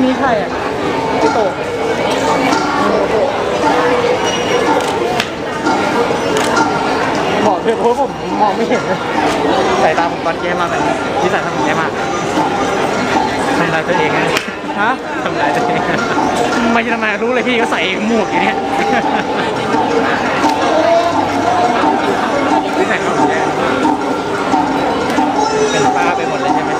นนี้ใครอะพี่โตบอกเถอะเพราะผมมองไม่เห็นเลยสายตาผมตอนแย่มากเลยนิสัยทำผมแย่มากทำลายตัวเองนะฮะทำลายตัวเองไม่ใช่ทำไมรู้เลยพี่ก็ใส่หมวกอย่างเนี้ยนิสัยเขาผมแย่เป็นป้าไปหมดเลยใช่ไหม